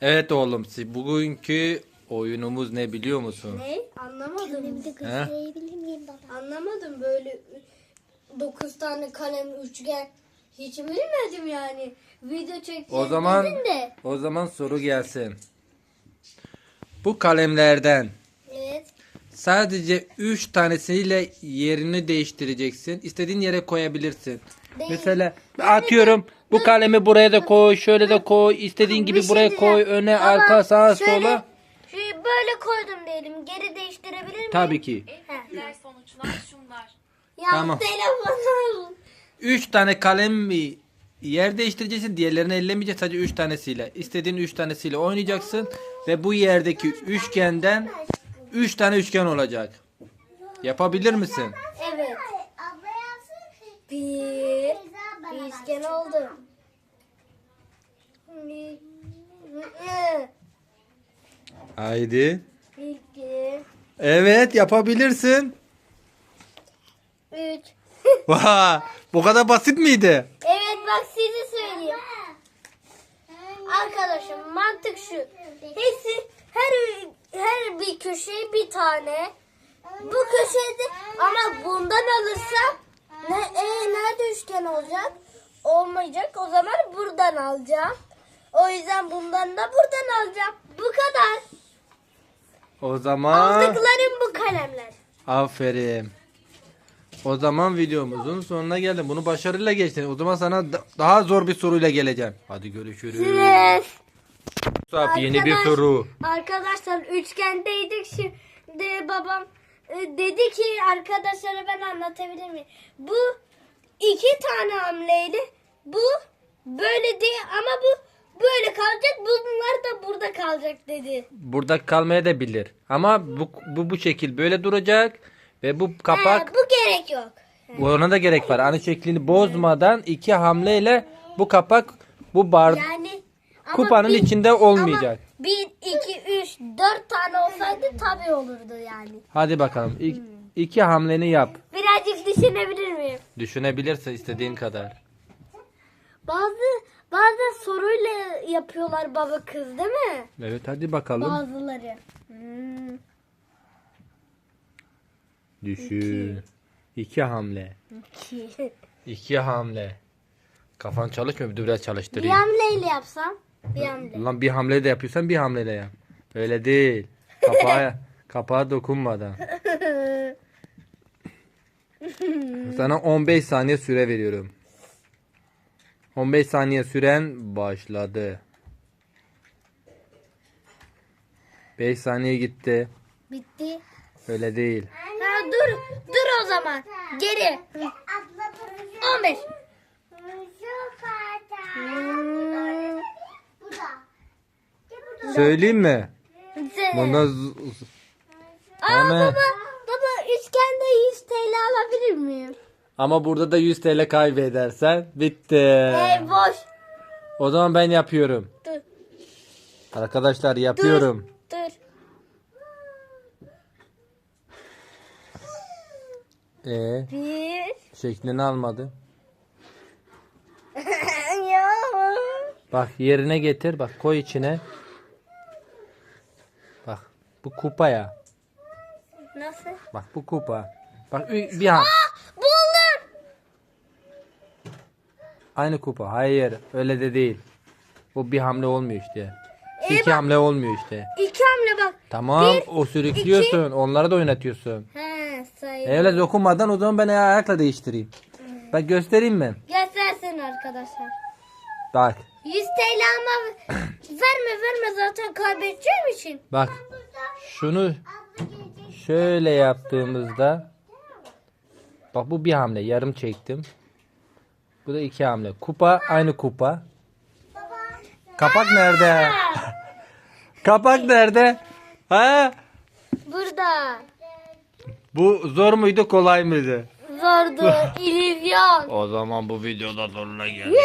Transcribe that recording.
Evet oğlum bugünkü oyunumuz ne biliyor musun? Ne? Anlamadım. Kendimi de gösterebilir miyim baba? Anlamadım böyle 9 tane kalem üçgen. Hiç bilmedim yani. Video çekeceğim O zaman dedin de. o zaman soru gelsin. Bu kalemlerden Evet. sadece 3 tanesiyle yerini değiştireceksin. İstediğin yere koyabilirsin. Değil. Mesela atıyorum bu kalemi buraya da koy, şöyle de koy, istediğin gibi Bir şey buraya diyeceğim. koy, öne, Baba, arka, sağa, şöyle- sola. Şöyle böyle koydum diyelim. Geri değiştirebilir miyim? Tabii ki. Diğer sonuçlar şunlar. Ya Tamam. telefonum. 3 tane kalem mi yer değiştireceksin. Diğerlerini ellemeyeceksin. Sadece 3 tanesiyle. İstediğin 3 tanesiyle oynayacaksın. Ve bu yerdeki üçgenden 3 tane üçgen olacak. Yapabilir misin? Evet. Abla yapsın. Bir. Bir üçgen oldu. Bir. Haydi. İki. Evet yapabilirsin. Üç. Vah, bu kadar basit miydi? Evet bak size söyleyeyim. Arkadaşım mantık şu. Hepsi her her bir köşeye bir tane. Bu köşede ama bundan alırsam ne e, nerede üçgen olacak? Olmayacak. O zaman buradan alacağım. O yüzden bundan da buradan alacağım. Bu kadar. O zaman Aldıklarım bu kalemler. aferin. O zaman videomuzun sonuna geldim. Bunu başarıyla geçtin. O zaman sana da- daha zor bir soruyla geleceğim. Hadi görüşürüz. Evet. Musab, yeni bir Arkadaş- soru. Arkadaşlar üçgendeydik şimdi babam dedi ki arkadaşlara ben anlatabilir miyim? Bu iki tane hamleyle bu böyle değil ama bu böyle kalacak bunlar da burada kalacak dedi. Burada kalmaya da bilir. Ama bu bu bu şekil böyle duracak ve bu Ha, kapak bu gerek yok. ona da gerek var. Aynı şeklini bozmadan iki hamleyle bu kapak bu bar Yani ama kupanın bir- içinde olmayacak. Ama bir, dört tane olsaydı tabii olurdu yani. Hadi bakalım. İk, iki hamleni yap. Birazcık düşünebilir miyim? Düşünebilirsin istediğin kadar. Bazı bazen soruyla yapıyorlar baba kız değil mi? Evet hadi bakalım. Bazıları. Hmm. Düşün. İki hamle. İki. İki hamle. Kafan çalışmıyor bir de biraz bir çalıştırayım. hamleyle yapsam. Bir hamle. Lan bir hamle de yapıyorsan bir hamleyle yap. Öyle değil. Kapağa, kapağa dokunmadan. Sana 15 saniye süre veriyorum. 15 saniye süren başladı. 5 saniye gitti. Bitti. Öyle değil. Ha, dur. Dur o zaman. Geri. Abla bunu 15. şu karta. Hmm. Bu da. Gel burada. Söyleyeyim mi? Aa Hemen. baba. Baba üçgende 100 TL alabilir miyim? ama burada da 100 TL kaybedersen bitti. Ey boş. O zaman ben yapıyorum. Dur. Arkadaşlar yapıyorum. Dur. Ee, Bir. şeklini almadı. Bak yerine getir. Bak koy içine. Bu kupa ya. Nasıl? Bak bu kupa. Bak bir ham. Buldum. Aynı kupa. Hayır öyle de değil. Bu bir hamle olmuyor işte. Ee, İki bak- hamle olmuyor işte. İki hamle bak. Tamam Bir, o sürüklüyorsun. Onları da oynatıyorsun. He sayı. Öyle dokunmadan o zaman ben ayakla değiştireyim. Bak göstereyim mi? Göstersin arkadaşlar. Bak. 100 TL ama verme verme zaten kaybedeceğim için. Bak. Şunu şöyle yaptığımızda bak bu bir hamle yarım çektim. Bu da iki hamle. Kupa aynı kupa. Kapak nerede? Kapak nerede? Ha? Burada. Bu zor muydu kolay mıydı? Zordu. İllüzyon. O zaman bu videoda sonuna geldik.